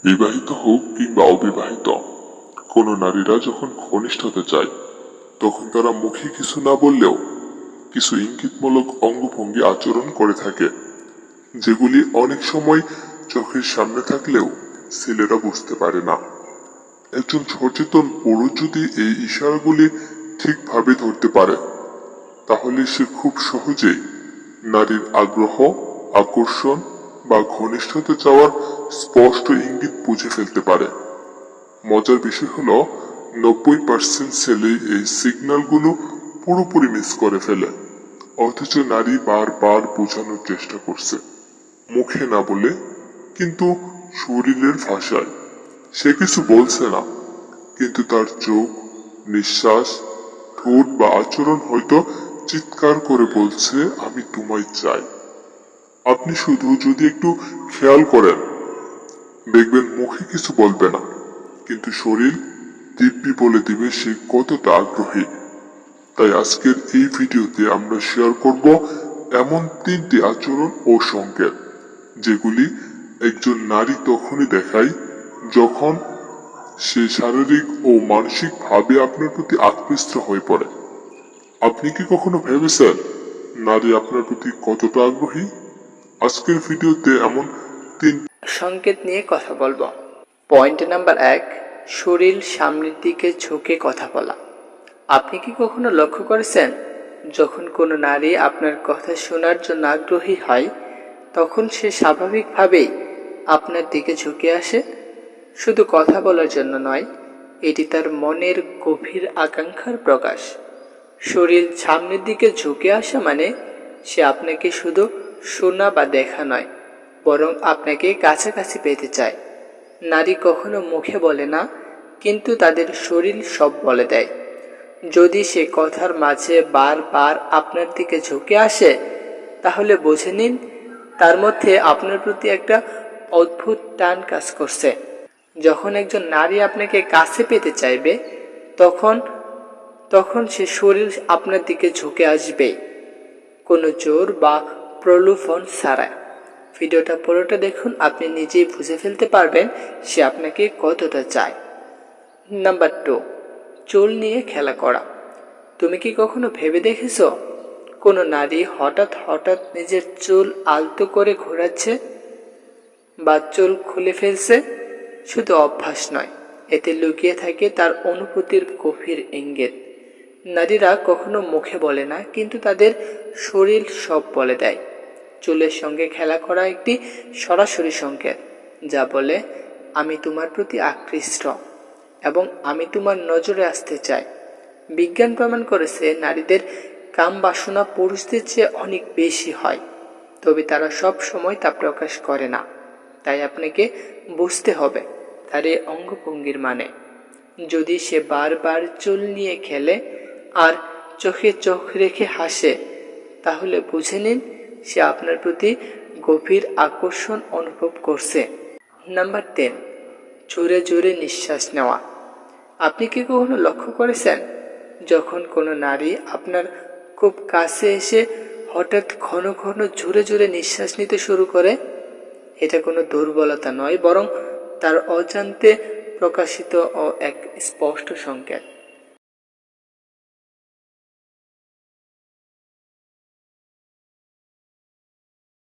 বিবাহিত হোক কিংবা অবিবাহিত, কোনো নারীরা যখন ঘনিষ্ঠ হতে চায়, তখন তারা মুখে কিছু না বললেও কিছু ইঙ্গিতমূলক অঙ্গভঙ্গি আচরণ করে থাকে, যেগুলি অনেক সময় চোখের সামনে থাকলেও ছেলেরা বুঝতে পারে না। একজন সচেতন পুরুষ যদি এই ইশারাগুলি ঠিকভাবে ধরতে পারে, তাহলে সে খুব সহজেই নারীর আগ্রহ, আকর্ষণ বা ঘনিষ্ঠতা চাওয়ার স্পষ্ট ইঙ্গিত বুঝে ফেলতে পারে। মজার বিষয় হলো, নব্বই পার্সেন্ট ছেলে এই সিগন্যালগুলো পুরোপুরি মিস করে ফেলে। অথচ নারী বারবার বোঝানোর চেষ্টা করছে। মুখে না বলে, কিন্তু শরীরের ভাষায়। সে কিছু বলছে না, কিন্তু তার চোখ, নিঃশ্বাস, ঠোঁট বা আচরণ হয়তো চিৎকার করে বলছে, আমি তোমায় চাই। আপনি শুধু যদি একটু খেয়াল করেন, দেখবেন মুখে কিছু বলবে না। কিন্তু শরীর দিব্যি বলে দিবে সে কতটা আগ্রহী। তাই আজকের এই ভিডিওতে আমরা শেয়ার করব এমন তিনটি আচরণ ও সংকেত, যেগুলি একজন নারী তখনই দেখায় যখন সে শারীরিক ও মানসিক ভাবে আপনার প্রতি আকৃষ্ট হয়ে পড়ে। আপনি কি কখনো ভেবেছেন নারী আপনার প্রতি কতটা আগ্রহী? আজকের ভিডিওতে এমন তিন সংকেত নিয়ে কথা বলব। পয়েন্ট নাম্বার এক, শরীর সামনের দিকে ঝুঁকে কথা বলা। আপনি কি কখনো লক্ষ্য করেছেন, যখন কোনো নারী আপনার কথা শোনার জন্য আগ্রহী হয়, তখন সে স্বাভাবিকভাবেই আপনার দিকে ঝুঁকে আসে? শুধু কথা বলার জন্য নয়, এটি তার মনের গভীর আকাঙ্ক্ষার প্রকাশ। শরীর সামনের দিকে ঝুঁকে আসা মানে সে আপনাকে শুধু শোনা বা দেখা নয়, বরং আপনাকে কাছাকাছি পেতে চায়। নারী কখনো মুখে বলে না, কিন্তু তাদের শরীর সব বলে দেয়। যদি সে কথার মাঝে বারবার আপনার দিকে ঝুঁকে আসে, তাহলে বুঝে নিন, তার মধ্যে আপনার প্রতি একটা অদ্ভুত টান কাজ করছে। যখন একজন নারী আপনাকে কাছে পেতে চাইবে, তখন তখন সে শরীর আপনার দিকে ঝুঁকে আসবে কোনো জোর বা প্রলোভন ছাড়া ভিডিওটা পুরোটা দেখুন, আপনি নিজেই বুঝে ফেলতে পারবেন সে আপনাকে কতটা চায়। নাম্বার টু, চুল নিয়ে খেলা করা। তুমি কি কখনো ভেবে দেখেছ? কোনো নারী হঠাৎ হঠাৎ নিজের চুল আলতো করে ঘোরাচ্ছে বা চুল খুলে ফেলছে? শুধু অভ্যাস নয়, এতে লুকিয়ে থাকে তার অনুভূতির গভীর ইঙ্গিত। নারীরা কখনো মুখে বলে না, কিন্তু তাদের শরীর সব বলে দেয়। চুলের সঙ্গে খেলা করা একটি সরাসরি সংকেত, যা বলে, আমি তোমার প্রতি আকৃষ্ট এবং আমি তোমার নজরে আসতে চাই। বিজ্ঞান প্রমাণ করেছে, নারীদের কাম বাসনা পুরুষদের চেয়ে অনেক বেশি হয়, তবে তারা সব সময় তা প্রকাশ করে না। তাই আপনাকে বুঝতে হবে, তার এই অঙ্গভঙ্গির মানে। যদি সে বারবার চুল নিয়ে খেলে আর চোখে চোখ রেখে হাসে, তাহলে বুঝে নিন সে আপনার প্রতি গভীর আকর্ষণ অনুভব করছে। নাম্বার টেন জোরে জোরে নিঃশ্বাস নেওয়া। আপনি কি কখনো লক্ষ্য করেছেন, যখন কোনো নারী আপনার খুব কাছে এসে হঠাৎ ঘন ঘন জোরে জোরে নিঃশ্বাস নিতে শুরু করে? এটা কোনো দুর্বলতা নয়, বরং তার অজান্তে প্রকাশিত ও এক স্পষ্ট সংকেত।